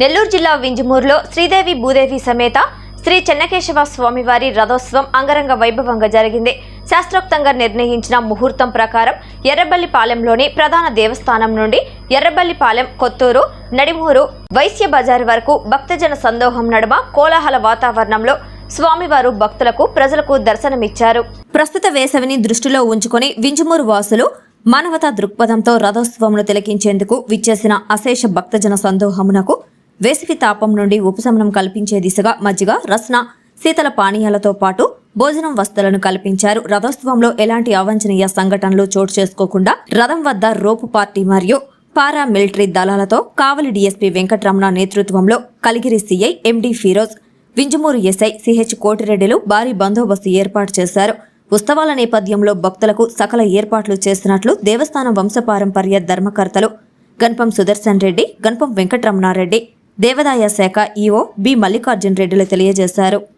నెల్లూరు జిల్లా వింజమూరులో శ్రీదేవి భూదేవి సమేత శ్రీ చెన్నకేశవ స్వామివారి రథోత్సవం అంగరంగ వైభవంగా జరిగింది. శాస్త్రోక్తంగా నిర్ణయించిన ముహూర్తం ప్రకారం ఎర్రబల్లిపాలెంలోని ప్రధాన దేవస్థానం నుండి ఎర్రబల్లిపాలెం కొత్తూరు నడిమూరు వైశ్య బజార్ వరకు భక్తజన సందోహం నడుమ కోలాహల వాతావరణంలో స్వామివారు భక్తులకు ప్రజలకు దర్శనమిచ్చారు. ప్రస్తుత వేసవిని దృష్టిలో ఉంచుకొని వింజమూరు వాసులు మానవతా దృక్పథంతో రథోత్సవమును తిలకించేందుకు విచ్చేసిన అశేష భక్తజన సందోహమునకు వేసవి తాపం నుండి ఉపశమనం కల్పించే దిశగా మజ్జిగ రస్న శీతల పానీయాలతో పాటు భోజనం వస్తువులను కల్పించారు. రథోత్సవంలో ఎలాంటి అవాంఛనీయ సంఘటనలు చోటు చేసుకోకుండా రథం వద్ద రోపు పార్టీ మరియు పారా మిలిటరీ దళాలతో కావలి డీఎస్పీ వెంకటరమణ నేతృత్వంలో Kaligiri CI MD Firoz Vinjamuru SI CH కోటిరెడ్డిలు భారీ బందోబస్తు ఏర్పాటు చేశారు. ఉత్సవాల నేపథ్యంలో భక్తులకు సకల ఏర్పాట్లు చేసినట్లు దేవస్థానం వంశపారంపర్య ధర్మకర్తలు గణపం సుదర్శన్ రెడ్డి గణపం వెంకటరమణారెడ్డి దేవాదాయ శాఖ ఈఓ బి మల్లికార్జున్ రెడ్డిలు తెలియజేశారు.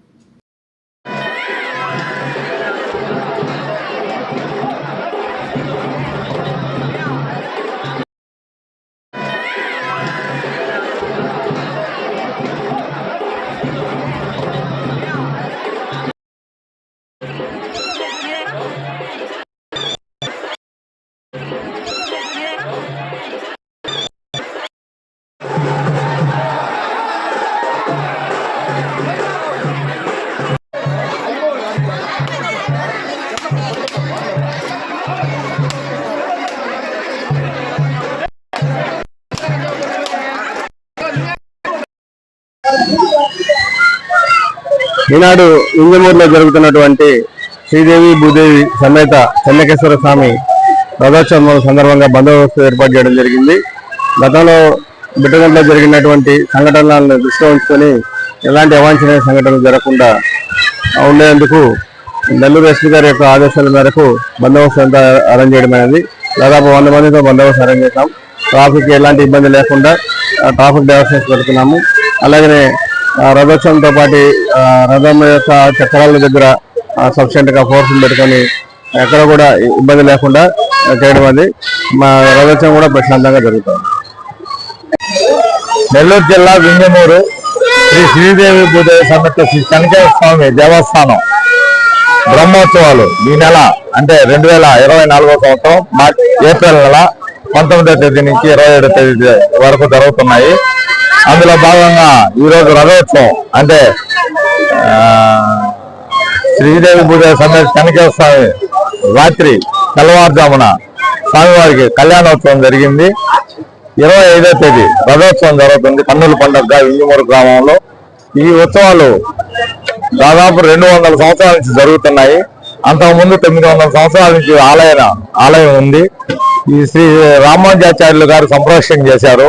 ఈనాడు ఇంజమూరులో జరుగుతున్నటువంటి శ్రీదేవి భూదేవి సమేత చెన్నకేశ్వర స్వామి రథోత్సవం సందర్భంగా బందోబస్తు ఏర్పాటు చేయడం జరిగింది. గతంలో బిడ్డగంటలో జరిగినటువంటి సంఘటనలను దృష్టిలో ఉంచుకొని ఎలాంటి అవాంఛనీయ సంఘటనలు జరగకుండా ఉండేందుకు నెల్లూరు ఎస్పీ గారి యొక్క ఆదేశాల మేరకు బందోబస్తు అంతా అరేంజ్ చేయడం అనేది దాదాపు వంద మందితో బందోబస్తు అరేంజ్ చేశాం. ట్రాఫిక్ ఎలాంటి ఇబ్బంది లేకుండా ఆ, ట్రాఫిక్ డైవర్షన్స్ పెడుతున్నాము. అలాగనే రథోత్సవంతో పాటు రథం యొక్క చక్రాల దగ్గర సఫిషియెంట్గా ఫోర్సులు పెట్టుకొని ఎక్కడ కూడా ఇబ్బంది లేకుండా చేయడం అది. మా రథోత్సవం కూడా ప్రశాంతంగా జరుగుతుంది. నెల్లూరు జిల్లా వింగమూరు శ్రీ శ్రీదేవి భూదేవి సమేత శ్రీ కనకేశ్వర స్వామి దేవస్థానం. బ్రహ్మోత్సవాలు ఈ నెల అంటే రెండు వేల ఇరవై నాలుగో సంవత్సరం మార్చి ఏప్రిల్ నెల పంతొమ్మిదో తేదీ నుంచి ఇరవై ఏడో తేదీ వరకు జరుగుతున్నాయి. అందులో భాగంగా ఈ రోజు రథోత్సవం అంటే శ్రీదేవి పూజ సమేత కనకేశ్వర స్వామి రాత్రి తెల్లవారుజామున స్వామివారికి కళ్యాణోత్సవం జరిగింది. ఇరవై ఐదో తేదీ రథోత్సవం జరుగుతుంది కన్నుల పండుగ ఇంజమూరు గ్రామంలో. ఈ ఉత్సవాలు దాదాపు రెండు వందల సంవత్సరాల నుంచి జరుగుతున్నాయి. అంతకుముందు తొమ్మిది వందల సంవత్సరాల నుంచి ఆలయ ఆలయం ఉంది. ఈ శ్రీ రామానుజాచార్యులు గారు సంప్రోక్షణ చేశారు.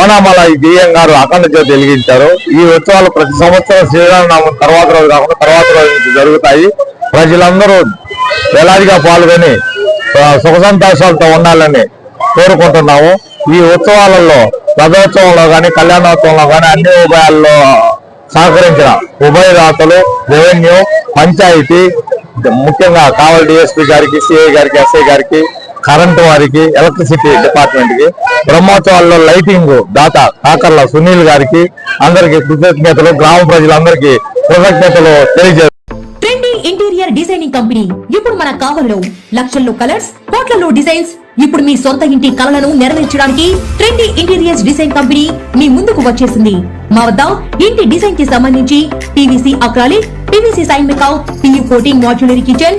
ఓనామలై ఈ గారు అఖండ జ్యోతి వెలిగించారు. ఈ ఉత్సవాలు ప్రతి సంవత్సరం శ్రీరామనామం తర్వాత రోజు కాకుండా తర్వాత రోజు నుంచి జరుగుతాయి. ప్రజలందరూ వేలాదిగా పాల్గొని సుఖ సంతోషాలతో ఉండాలని కోరుకుంటున్నాము. ఈ ఉత్సవాలలో రథోత్సవంలో కానీ కళ్యాణోత్సవంలో కానీ అన్ని ఉభయాల్లో సహకరించిన ఉభయదాతలు రెవెన్యూ పంచాయతీ ముఖ్యంగా కావలి డిఎస్పీ గారికి సిఐ గారికి ఎస్ఐ గారికి కరెంటు వారికి ఎలక్ట్రిసిటీ డిపార్ట్మెంట్కి బ్రహ్మోత్సవాల్లో లైటింగ్ దాత కాకర్ల సునీల్ గారికి అందరికి కృతజ్ఞతలు గ్రామ ప్రజలందరికీ కృతజ్ఞతలు తెలియజేస్తారు ఇంటీరియర్ డిజైనింగ్ కంపెనీ. ఇప్పుడు మన కావల్లో లక్షల్లో కలర్స్ కోట్లలో డిజైన్స్. ఇప్పుడు మీ సొంత ఇంటి కలలను నెరవేర్చడానికి ట్రెండీ ఇంటీరియర్స్ డిజైన్ కంపెనీ మీ ముందుకు వచ్చేసింది. మా వద్ద ఇంటి డిజైన్కి సంబంధించి పీవీసీ అక్రాలిక్ పీవీసీ సైన్ మేకౌట్ PU coating modular kitchen